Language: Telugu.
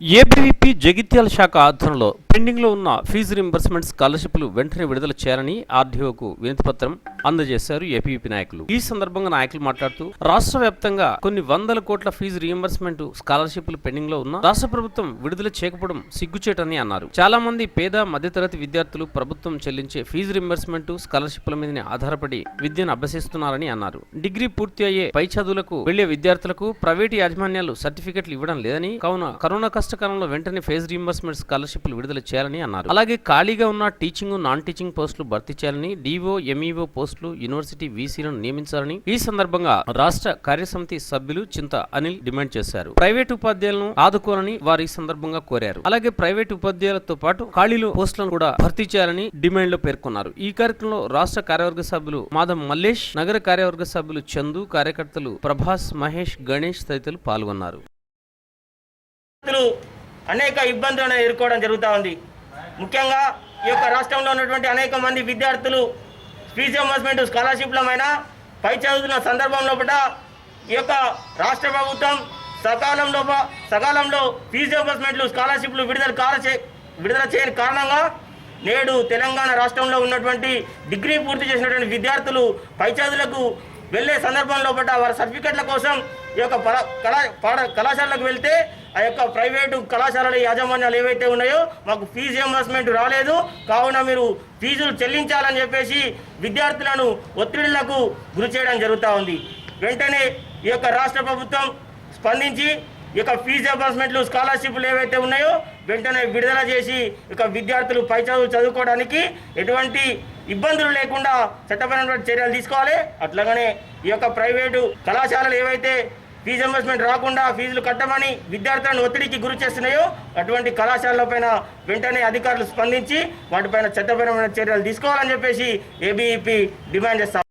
ఏబీవీపీ జగిత్యాల శాఖ ఆధ్వర్యంలో పెండింగ్లో ఉన్న ఫీజు రింబర్స్మెంట్ స్కాలర్షిప్లు వెంటనే విడుదల చేయాలని ఆర్డీఓకు వినతిపత్రం అందజేశారు ఏపీపీ నాయకులు. ఈ సందర్భంగా నాయకులు మాట్లాడుతూ రాష్ట్ర వ్యాప్తంగా కొన్ని వందల కోట్ల ఫీజు రియంబర్స్మెంట్ స్కాలర్షిప్లు పెండింగ్లో ఉన్న రాష్ట్ర ప్రభుత్వం విడుదల చేయకపోవడం సిగ్గుచేటని అన్నారు. చాలా మంది పేద మధ్యతరగతి విద్యార్థులు ప్రభుత్వం చెల్లించే ఫీజు రింబర్స్మెంట్ స్కాలర్షిప్ల మీదనే ఆధారపడి విద్యను అభ్యసిస్తున్నారని అన్నారు. డిగ్రీ పూర్తి అయ్యే పై చదువులకు వెళ్ళే విద్యార్థులకు ప్రైవేటు యాజమాన్యాలు సర్టిఫికెట్లు ఇవ్వడం లేదని కావున కరోనా కష్టకాలంలో వెంటనే ఫేజ్ రియంబర్స్మెంట్ స్కాలర్షిప్లు విడుదల చేయాలని అన్నారు. అలాగే ఖాళీగా ఉన్న టీచింగ్ నాన్ టీచింగ్ పోస్టులు భర్తీ చేయాలని డిఓ ఎంఈఓ పోస్టులు యూనివర్సిటీ వీసీలను నియమించాలని ఈ సందర్భంగా రాష్ట్ర కార్యసమితి సభ్యులు చింత అనిల్ డిమాండ్ చేశారు. ప్రైవేట్ ఉపాధ్యాయులను ఆదుకోవాలని వారు ఈ సందర్భంగా కోరారు. అలాగే ప్రైవేట్ ఉపాధ్యాయులతో పాటు ఖాళీలు పోస్టులను కూడా భర్తీ చేయాలని డిమాండ్లో పేర్కొన్నారు. ఈ కార్యక్రమంలో రాష్ట్ర కార్యవర్గ సభ్యులు మాధవ్ మల్లేష్ నగర కార్యవర్గ సభ్యులు చందు కార్యకర్తలు ప్రభాస్ మహేష్ గణేష్ తదితరులు పాల్గొన్నారు. అనేక ఇబ్బందులను ఎదుర్కోవడం జరుగుతూ ఉంది. ముఖ్యంగా ఈ యొక్క రాష్ట్రంలో ఉన్నటువంటి అనేక మంది విద్యార్థులు ఫీజు రియంబర్స్మెంట్ స్కాలర్షిప్లమైన పై చదువుతున్న సందర్భంలో పట ఈ యొక్క రాష్ట్ర ప్రభుత్వం సకాలంలో ప- సకాలంలో ఫీజు రియంబర్స్మెంట్లు స్కాలర్షిప్లు విడుదల కాలచే విడుదల చేయని కారణంగా నేడు తెలంగాణ రాష్ట్రంలో ఉన్నటువంటి డిగ్రీ పూర్తి చేసినటువంటి విద్యార్థులు పై చదువులకు వెళ్ళే సందర్భంలో పట్ల వారి సర్టిఫికెట్ల కోసం ఈ యొక్క కళా పాఠ కళాశాలకు వెళ్తే ఆ యొక్క ప్రైవేటు కళాశాలల యాజమాన్యాలు ఏవైతే ఉన్నాయో మాకు ఫీజు రియంబర్స్మెంట్ రాలేదు. కావున మీరు ఫీజులు చెల్లించాలని చెప్పేసి విద్యార్థులను ఒత్తిడిలకు గురి చేయడం జరుగుతూ ఉంది. వెంటనే ఈ యొక్క రాష్ట్ర ప్రభుత్వం స్పందించి ఈ యొక్క ఫీజు రియంబర్స్మెంట్లు స్కాలర్షిప్లు ఏవైతే ఉన్నాయో వెంటనే విడుదల చేసి ఇక విద్యార్థులు పై చదువు చదువుకోవడానికి ఎటువంటి ఇబ్బందులు లేకుండా చట్టపరమైన చర్యలు తీసుకోవాలి. అట్లాగనే ఈ యొక్క ప్రైవేటు కళాశాలలు ఏవైతే ఫీజు రియంబర్స్మెంట్ రాకుండా ఫీజులు కట్టమని విద్యార్థులను ఒత్తిడికి గురి చేస్తున్నాయో అటువంటి కళాశాలలపైన వెంటనే అధికారులు స్పందించి వాటిపైన చట్టపరమైన చర్యలు తీసుకోవాలని చెప్పేసి ఏబీఈపీ డిమాండ్ చేస్తాం